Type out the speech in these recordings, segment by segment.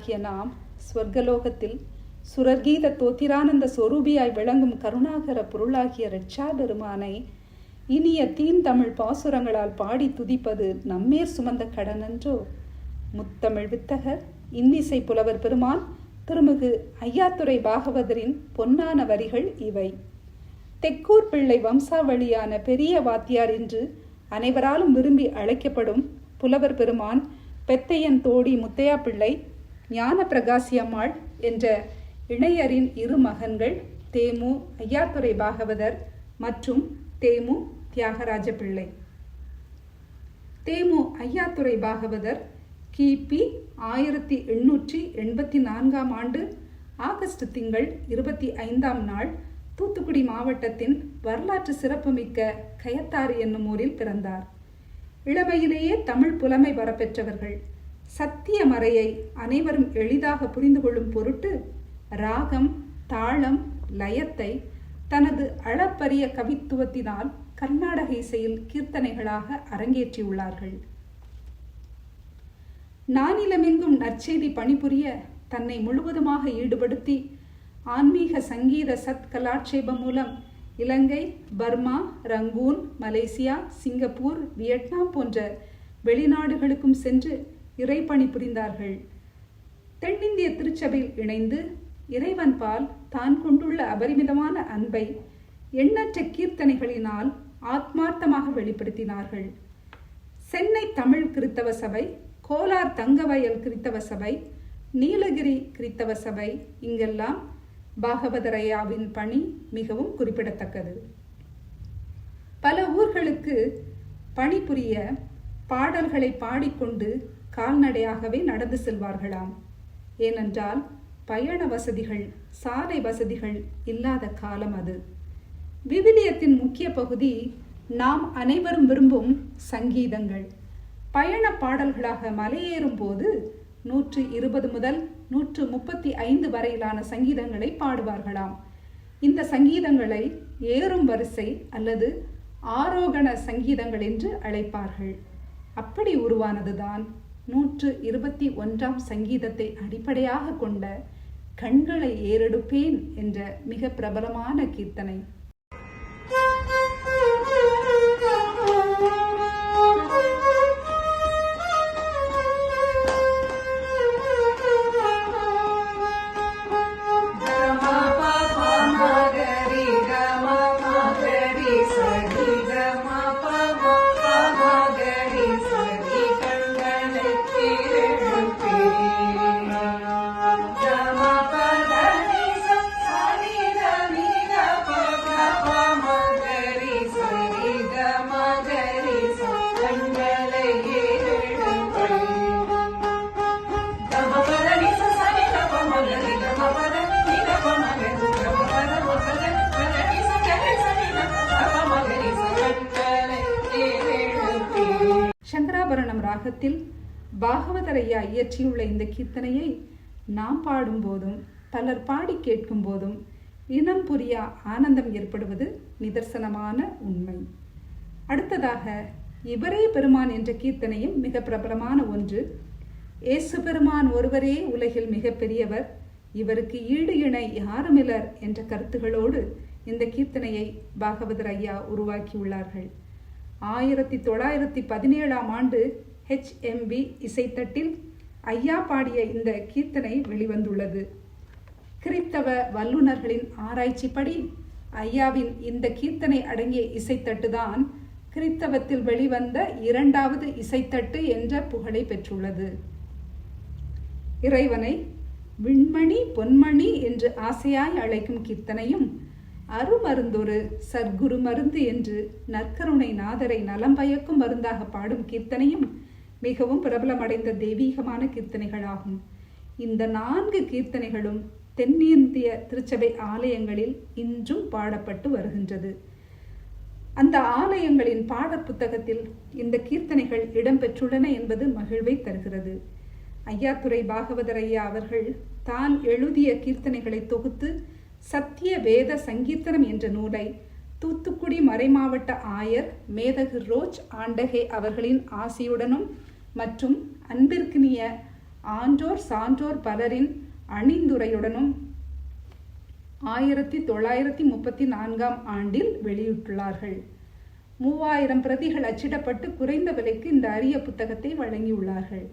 கிறித்தவ நாம் ஸ்வர்கலோகத்தில் சுரர்கீத தோத்திரானந்த சொரூபியாய் விளங்கும் கருணாகர பொருளாகிய ரட்சா பெருமானை இனிய தீன் தமிழ் பாசுரங்களால் பாடி துதிப்பது நம்மேர் சுமந்த கடனன்றோ? முத்தமிழ் வித்தகர் இன்னிசை புலவர் பெருமான் திருமிகு ஐயாத்துறை பாகவதரின் பொன்னான வரிகள் இவை. தெக்கூர் பிள்ளை வம்சாவளியான பெரிய வாத்தியார் என்று அனைவராலும் விரும்பி அழைக்கப்படும் புலவர் பெருமான் பெத்தையன் தோடி முத்தையா பிள்ளை ஞான பிரகாசி அம்மாள் என்ற இணையரின் இரு மகன்கள் தேமு ஐயாத்துறை பாகவதர் மற்றும் தேமு தியாகராஜ பிள்ளை தேமு ஐயாத்துறை பாகவதர் கிபி ஆயிரத்தி எண்ணூற்றி எண்பத்தி நான்காம் ஆண்டு ஆகஸ்ட் திங்கள் இருபத்தி ஐந்தாம் நாள் தூத்துக்குடி மாவட்டத்தின் வரலாற்று சிறப்புமிக்க கயத்தாறு என்னும் ஊரில் பிறந்தார். இளமையிலேயே தமிழ் புலமை வரப்பெற்றவர்கள். சத்திய மறையை அனைவரும் எளிதாக புரிந்து கொள்ளும் பொருட்டு ராகம் தாளம் லயத்தை தனது அளப்பரிய கவித்துவத்தினால் கர்நாடக இசையில் கீர்த்தனைகளாக அரங்கேற்றியுள்ளார்கள். நானிலமெங்கும் நற்செய்தி பணிபுரிய தன்னை முழுவதுமாக ஈடுபடுத்தி ஆன்மீக சங்கீத சத் கலாட்சேபம் மூலம் Ilangai Burma Rangoon Malaysia Singapore Vietnam போன்ற வெளிநாடுகளுக்கும் சென்று இறைப்பணி புரிந்தார்கள். தென்னிந்திய திருச்சபையில் இணைந்து இறைவன் பால் தான் கொண்டுள்ள அபரிமிதமான அன்பை எண்ணற்ற கீர்த்தனைகளினால் ஆத்மார்த்தமாக வெளிப்படுத்தினார்கள். சென்னை தமிழ் கிறித்தவ சபை கோலார் தங்கவயல் கிறித்தவ சபை நீலகிரி கிறித்தவ சபை இங்கெல்லாம் பாகவதரையாவின் பணி மிகவும் குறிப்பிடத்தக்கது. பல ஊர்களுக்கு பணிபுரிய பாடல்களை பாடிக்கொண்டு கால்நடையாகவே நடந்து செல்வார்களாம். ஏனென்றால் பயண வசதிகள் சாலை வசதிகள் இல்லாத காலம் அது. விவிலியத்தின் முக்கிய பகுதி நாம் அனைவரும் விரும்பும் சங்கீதங்கள். பயண பாடல்களாக மலையேறும் போது நூற்று இருபது முதல் நூற்று முப்பத்தி ஐந்து வரையிலான சங்கீதங்களை பாடுவார்களாம். இந்த சங்கீதங்களை ஏறும் வரிசை அல்லது ஆரோகண சங்கீதங்கள் என்று அழைப்பார்கள். அப்படி உருவானதுதான் நூற்று இருபத்தி ஒன்றாம் சங்கீதத்தை அடிப்படையாக கொண்ட கண்களை ஏறெடுப்பேன் என்ற மிக பிரபலமான கீர்த்தனை. ராகத்தில் பாகவதரையா இயற்றியுள்ள இந்த கீர்த்தனையை நாம் பாடும்போதும் பலர் பாடி கேட்கும் போதும் இனம் புரியா ஆனந்தம் ஏற்படுவது நிதர்சனமான உண்மை. அடுத்ததாக இவரே பெருமான் என்ற கீர்த்தனையும் மிக பிரபலமான ஒன்று. ஏசு பெருமான் ஒருவரே உலகில் மிகப்பெரியவர் இவருக்கு ஈடு இணை யாருமிலர் என்ற கருத்துகளோடு இந்த கீர்த்தனையை பாகவதர் ஐயா உருவாக்கியுள்ளார்கள். ஆயிரத்தி தொள்ளாயிரத்தி பதினேழாம் ஆண்டு ஹெச்எம்பி இசைத்தட்டில் ஐயா பாடிய இந்த கீர்த்தனை வெளிவந்துள்ளது. கிறித்தவ வல்லுநர்களின் ஆராய்ச்சிப்படி ஐயாவின் இந்த கீர்த்தனை அடங்கிய இசைத்தட்டுதான் கிறித்தவத்தில் வெளிவந்த இரண்டாவது இசைத்தட்டு என்ற புகழை பெற்றுள்ளது. இறைவனை விண்மணி பொன்மணி என்று ஆசையாய் அழைக்கும் கீர்த்தனையும் அருமருந்தொரு சர்க்குரு மருந்து என்று நற்கருணை நாதரை நலம் பயக்கும் மருந்தாக பாடும் கீர்த்தனையும் மிகவும் பிரபலமடைந்த தெய்வீகமான கீர்த்தனைகளாகும். இந்த நான்கு கீர்த்தனைகளும் தென்னிந்திய திருச்சபை ஆலயங்களில் இன்றும் பாடப்பட்டு வருகின்றது. அந்த ஆலயங்களின் பாடப் புத்தகத்தில் இந்த கீர்த்தனைகள் இடம்பெற்றுள்ளன என்பது மகிழ்வை தருகிறது. ஐயாத்துரை பாகவதர் ஐயா அவர்கள் தான் எழுதிய கீர்த்தனைகளை தொகுத்து சத்திய வேத சங்கீர்த்தனம் என்ற நூலை தூத்துக்குடி மறைமாவட்ட ஆயர் மேதகு ரோஜ் ஆண்டகே அவர்களின் ஆசியுடனும் மற்றும் அன்பிற்கினிய ஆன்றோர் சான்றோர் பலரின் அணிந்துரையுடனும் ஆயிரத்தி தொள்ளாயிரத்தி முப்பத்தி நான்காம் ஆண்டில் வெளியிட்டுள்ளார்கள். மூவாயிரம் பிரதிகள் அச்சிடப்பட்டு குறைந்த விலைக்கு இந்த அரிய புத்தகத்தை வழங்கியுள்ளார்கள்.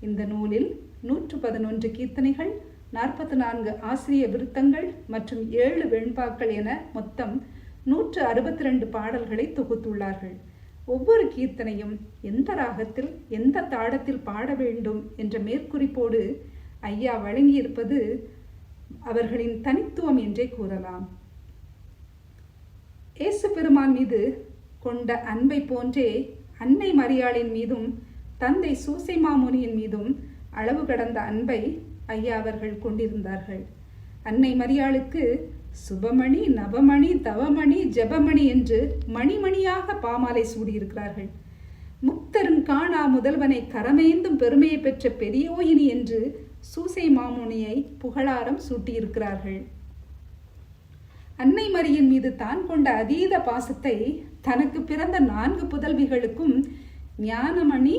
இந்த நூலில் நூற்று பதினொன்று கீர்த்தனைகள் நாற்பத்தி நான்கு ஆசிரிய விருத்தங்கள் மற்றும் ஏழு வெண்பாக்கள் என மொத்தம் நூற்று அறுபத்தி ரெண்டு பாடல்களை தொகுத்துள்ளார்கள். ஒவ்வொரு கீர்த்தனையும் எந்த ராகத்தில் எந்த தாடத்தில் பாட வேண்டும் என்ற மேற்குறிப்போடு ஐயா வழங்கியிருப்பது அவர்களின் தனித்துவம் என்றே கூறலாம். இயேசு பெருமான் மீது கொண்ட அன்பை போன்றே அன்னை மரியாளின் மீதும் தந்தை சூசை மாமுனியின் மீதும் அளவு கடந்த அன்பை ஐயா அவர்கள் கொண்டிருந்தார்கள். அன்னை மரியாளுக்கு சுபமணி நவமணி தவமணி ஜெபமணி என்று மணிமணியாக பாமாலை சூடியிருக்கிறார்கள். முக்தரும் காணா முதல்வனை கரமேந்தும் பெருமையை பெற்ற பெரியோயினி என்று சூசை மாமுனியை புகழாரம் சூட்டியிருக்கிறார்கள். அன்னை மரியின் மீது தான் கொண்ட அதீத பாசத்தை தனக்கு பிறந்த நான்கு புதல்விகளுக்கும் ஞானமணி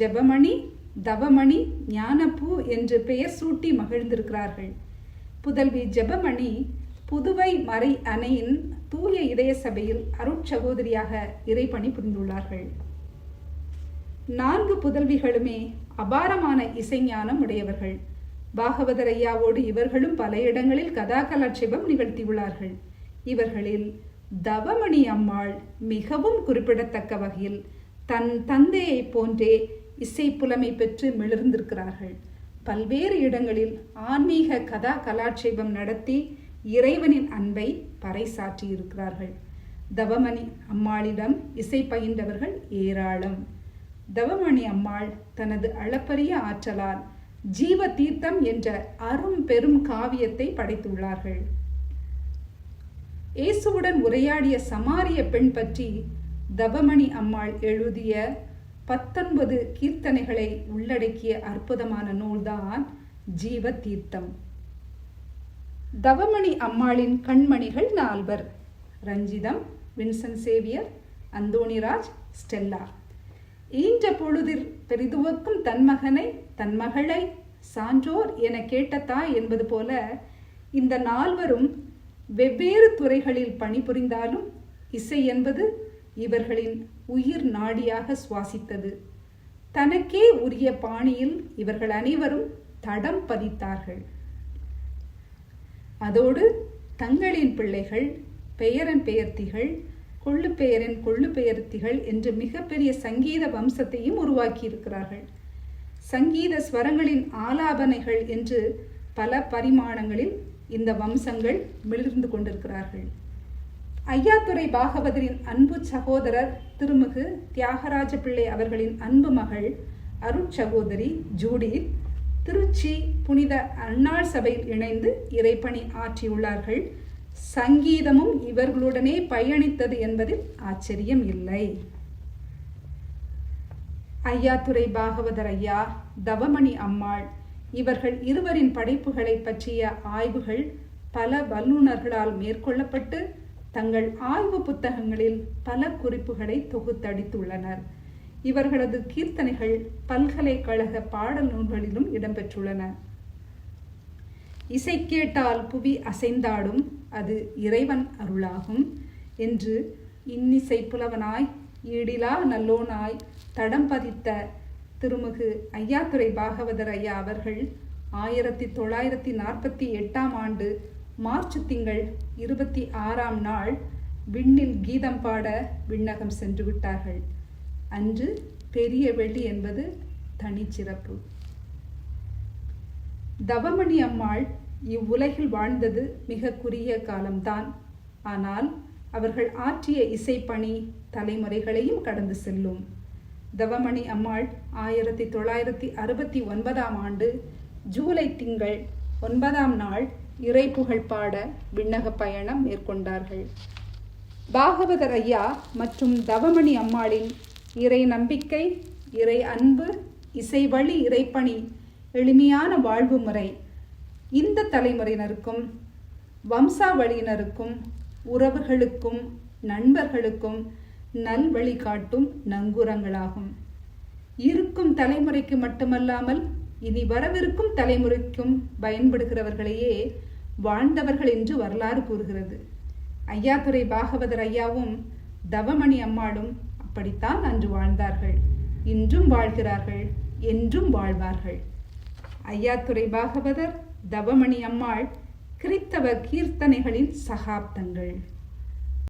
ஜெபமணி தவமணி ஞானப்பூ என்று பெயர் சூட்டி மகிழ்ந்திருக்கிறார்கள். புதல்வி ஜெபமணி புதுவை மறை அணையின் தூய இதய சபையில் அருட்சகோதரியாக இறைப்பணி புரிந்துள்ளார்கள். நான்கு புதல்விகளுமே அபாரமான இசைஞானம் உடையவர்கள். பாகவதர் ஐயாவோடு இவர்களும் பல இடங்களில் கதா கலாட்சேபம் நிகழ்த்தியுள்ளார்கள். இவர்களில் தவமணி அம்மாள் மிகவும் குறிப்பிடத்தக்க வகையில் தன் தந்தையைப் போன்றே இசை புலமை பெற்று மிளர்ந்திருக்கிறார்கள். பல்வேறு இடங்களில் ஆன்மீக கதா கலாட்சேபம் நடத்தி இறைவனின் அன்பை பறைசாற்றி இருக்கிறார்கள். தவமணி அம்மாளிடம் இசை பயின்றவர்கள் ஏராளம். தவமணி அம்மாள் தனது அளப்பரிய ஆற்றலால் ஜீவ தீர்த்தம் என்ற அரும் பெரும் காவியத்தை படைத்துள்ளார்கள். இயேசுவுடன் உரையாடிய சமாரிய பெண் பற்றி தவமணி அம்மாள் எழுதிய பத்தொன்பது கீர்த்தனைகளை உள்ளடக்கிய அற்புதமான நூல்தான் ஜீவ தீர்த்தம் தவமணி அம்மாளின் கண்மணிகள் நால்வர். Ranjitham Vincent Xavier Anthonyraj Stella. ஈன்ற பொழுதில் பெரிதுவக்கும் தன்மகனை தன்மகளை சான்றோர் என கேட்டதா என்பது போல இந்த நால்வரும் வெவ்வேறு துறைகளில் பணிபுரிந்தாலும் இசை என்பது இவர்களின் உயிர் நாடியாக சுவாசித்தது. தனக்கே உரிய பாணியில் இவர்கள் அனைவரும் தடம் பதித்தார்கள். அதோடு தங்களின் பிள்ளைகள் பெயரன் பெயர்த்திகள் கொள்ளு பெயரின் கொள்ளு பெயர்த்திகள் என்று மிகப்பெரிய சங்கீத வம்சத்தையும் உருவாக்கியிருக்கிறார்கள். சங்கீத ஸ்வரங்களின் ஆலாபனைகள் என்று பல பரிமாணங்களில் இந்த வம்சங்கள் மிளிர்ந்து கொண்டிருக்கிறார்கள். ஐயாத்துறை பாகவதரின் அன்பு சகோதரர் திருமிகு தியாகராஜ பிள்ளை அவர்களின் அன்பு மகள் அருட்சகோதரி ஜூடி திருச்சி புனித அன்னாள் சபையில் இணைந்து இறைப்பணி ஆற்றியுள்ளார்கள். சங்கீதமும் இவர்களுடனே பயணித்தது என்பதில் ஆச்சரியம் இல்லை. ஐயாத்துறை பாகவதர் ஐயா தவமணி அம்மாள் இவர்கள் இருவரின் படைப்புகளை பற்றிய ஆய்வுகள் பல வல்லுநர்களால் மேற்கொள்ளப்பட்டு தங்கள் ஆய்வு புத்தகங்களில் பல குறிப்புகளை தொகுத்தடித்துள்ளனர். இவர்களது கீர்த்தனைகள் பல்கலைக்கழக பாடல் நூல்களிலும் இடம்பெற்றுள்ளன. இசை கேட்டால் புவி அசைந்தாடும் அது இறைவன் அருளாகும் என்று இன்னிசை புலவனாய் ஈடிலா நல்லோனாய் தடம் பதித்த திருமிகு ஐயாத்துறை பாகவதர் ஐயா அவர்கள் ஆயிரத்தி தொள்ளாயிரத்தி நாற்பத்தி எட்டாம் ஆண்டு மார்ச் திங்கள் இருபத்தி ஆறாம் நாள் விண்ணில் கீதம் பாட விண்ணகம் சென்று விட்டார்கள். அன்று பெரிய வெள்ளி என்பது தனிச்சிறப்பு. தவமணி அம்மாள் இவ்வுலகில் வாழ்ந்தது மிக குறுகிய காலம்தான். ஆனால் அவர்கள் ஆற்றிய இசைப்பணி தலைமுறைகளையும் கடந்து செல்லும். தவமணி அம்மாள் ஆயிரத்தி தொள்ளாயிரத்தி அறுபத்தி ஒன்பதாம் ஆண்டு ஜூலை திங்கள் ஒன்பதாம் நாள் இறை புகழ் பாட விண்ணக பயணம் மேற்கொண்டார்கள். பாகவதர் ஐயா மற்றும் தவமணி அம்மாளின் இறை நம்பிக்கை இறை அன்பு இசை வழி இறைப்பணி எளிமையான வாழ்வு முறை. இந்த தலைமுறையினருக்கும் வம்சாவளியினருக்கும் உறவுகளுக்கும் நண்பர்களுக்கும் நல்வழி காட்டும் நங்கூரங்களாகும். இருக்கும் தலைமுறைக்கு மட்டுமல்லாமல் இனி வரவிருக்கும் தலைமுறைக்கும் பயன்படுகிறவர்களையே வாழ்ந்தவர்கள் என்று வரலாறு கூறுகிறது. ஐயாத்துறை பாகவதர் ஐயாவும் தவமணி அம்மாளும் அப்படித்தான் அன்று வாழ்ந்தார்கள். இன்றும் வாழ்கிறார்கள் என்றும் வாழ்வார்கள். ஐயாத்துறை பாகவதர் தவமணி அம்மாள் கிறித்தவ கீர்த்தனைகளின் சகாப்தங்கள்.